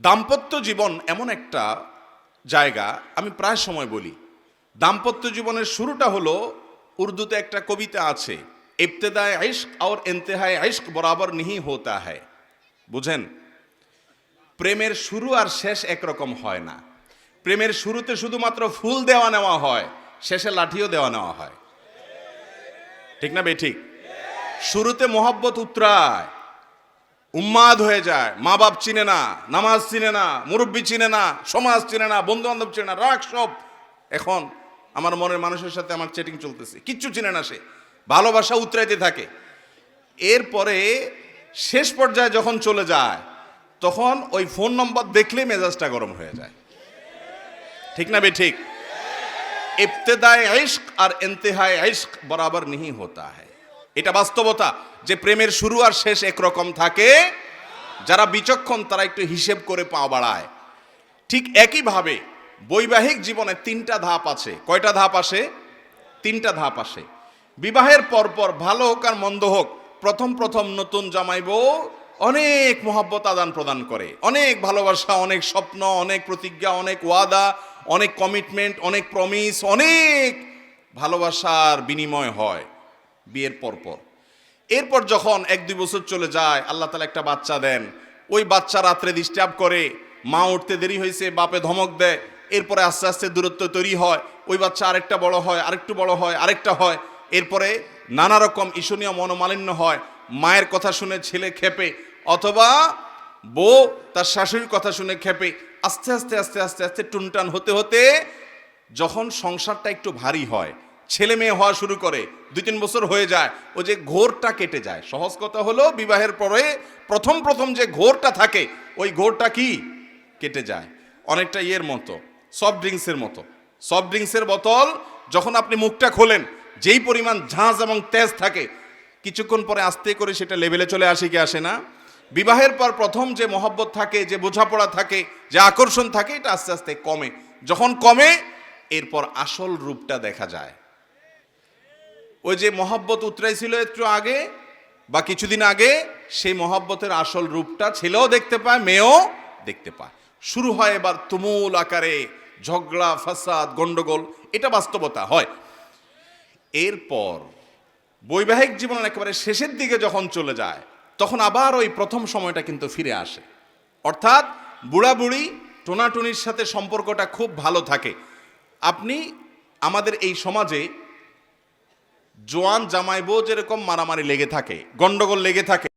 দাম্পত্য জীবন এমন একটা জায়গা, আমি প্রায় সময় বলি। দাম্পত্য জীবনের শুরুটা হলো, উর্দুতে একটা কবিতা আছে, ইবতেদায় ইশক আর এন্তেহায় ইশক বরাবর নিহি হোতা হয় বুঝেন? প্রেমের শুরু আর শেষ একরকম হয় না। প্রেমের শুরুতে শুধুমাত্র ফুল দেওয়া নেওয়া হয়, শেষে লাঠিও দেওয়া নেওয়া হয়। ঠিক না বে ঠিক? শুরুতে মোহব্বত উতরায় উম্মাদ হয়ে যায় মা বাপ চিনে না নামাজ চিনে না মুরব্বী চিনে না সমাজ চিনে না বন্ধু বান্ধব চিনে না রাগ সব এখন আমার মনের মানুষের সাথে আমার চেটিং চলতেছে কিচ্ছু চিনে না সে ভালোবাসা উতরাইতে থাকে এরপরে শেষ পর্যায়ে যখন চলে যায় তখন ওই ফোন নম্বর দেখলে মেজাজটা গরম হয়ে যায় ঠিক না বে ঠিক ইবতেদায় ইশক আর ইন্তেহায় ইশক বরাবর नहीं होता है এটা বাস্তবতা যে প্রেমের শুরু আর শেষ একরকম থাকে। যারা বিচক্ষণ, তারা একটু হিসেব করে পা বাড়ায়। ঠিক একইভাবে বৈবাহিক জীবনে তিনটা ধাপ আছে। কয়টা ধাপ আসে? তিনটা ধাপ আসে। বিবাহের পরপর ভালো হোক আর মন্দ হোক, প্রথম প্রথম নতুন জামাই বউ অনেক মহব্বত আদান প্রদান করে। অনেক ভালোবাসা, অনেক স্বপ্ন, অনেক প্রতিজ্ঞা, অনেক ওয়াদা, অনেক কমিটমেন্ট, অনেক প্রমিস, অনেক ভালোবাসার বিনিময় হয়। বিয়ের পরপর এরপর যখন এক দুই বছর চলে যায়, আল্লাহ তালা একটা বাচ্চা দেন। ওই বাচ্চা রাত্রে ডিস্টার্ব করে, মা উঠতে দেরি হয়েছে, বাপে ধমক দেয়, এরপরে আস্তে আস্তে দূরত্ব তৈরি হয়, ওই বাচ্চা আরেকটা বড় হয়, আরেকটু বড় হয়, আরেকটা হয়। এরপরে নানা রকম ঈশনীয় মনোমালিন্য হয়, মায়ের কথা শুনে ছেলে খেপে অথবা বউ তার শাশুড়ির কথা শুনে খেপে আস্তে আস্তে আস্তে আস্তে আস্তে টুনটান হতে হতে যখন সংসারটা একটু ভারী হয় ছেলে মেয়ে হওয়া শুরু করে, দুই তিন বছর হয়ে যায়, ও যে ঘোরটা কেটে যায়। সহজ কথা হলো, বিবাহের পরে প্রথম প্রথম যে ঘোরটা থাকে, ওই ঘোরটা কি? কেটে যায়। অনেকটা ইয়ের মতো সফট ড্রিঙ্কসের মতো। সফট ড্রিঙ্কসের বোতল, যখন আপনি মুখটা খোলেন, যেই পরিমাণ ঝাঁজ এবং তেজ থাকে, কিছুক্ষণ পরে আস্তে করে সেটা লেভেলে চলে আসে কি আসে না? বিবাহের পর প্রথম যে মহব্বত থাকে, যে বোঝাপড়া থাকে, যে আকর্ষণ থাকে, এটা আস্তে আস্তে কমে। যখন কমে, এরপর আসল রূপটা দেখা যায়। ওই যে মহব্বত উতরাইছিল একটু আগে বা কিছুদিন আগে, সেই মহব্বতের আসল রূপটা ছেলেও দেখতে পায়, মেয়েও দেখতে পায়। শুরু হয় এবার তুমুল আকারে ঝগড়া, ফাসাদ, গন্ডগোল, এটা বাস্তবতা হয়। এরপর বৈবাহিক জীবনের একেবারে শেষের দিকে যখন চলে যায়, তখন আবার ওই প্রথম সময়টা কিন্তু ফিরে আসে। অর্থাৎ বুড়া বুড়ি টোনাটুনির সাথে সম্পর্কটা খুব ভালো থাকে। আপনি আমাদের এই সমাজে জোয়ান জামাই বউ যেরকম মারামারি লেগে থাকে গন্ডগোল লেগে থাকে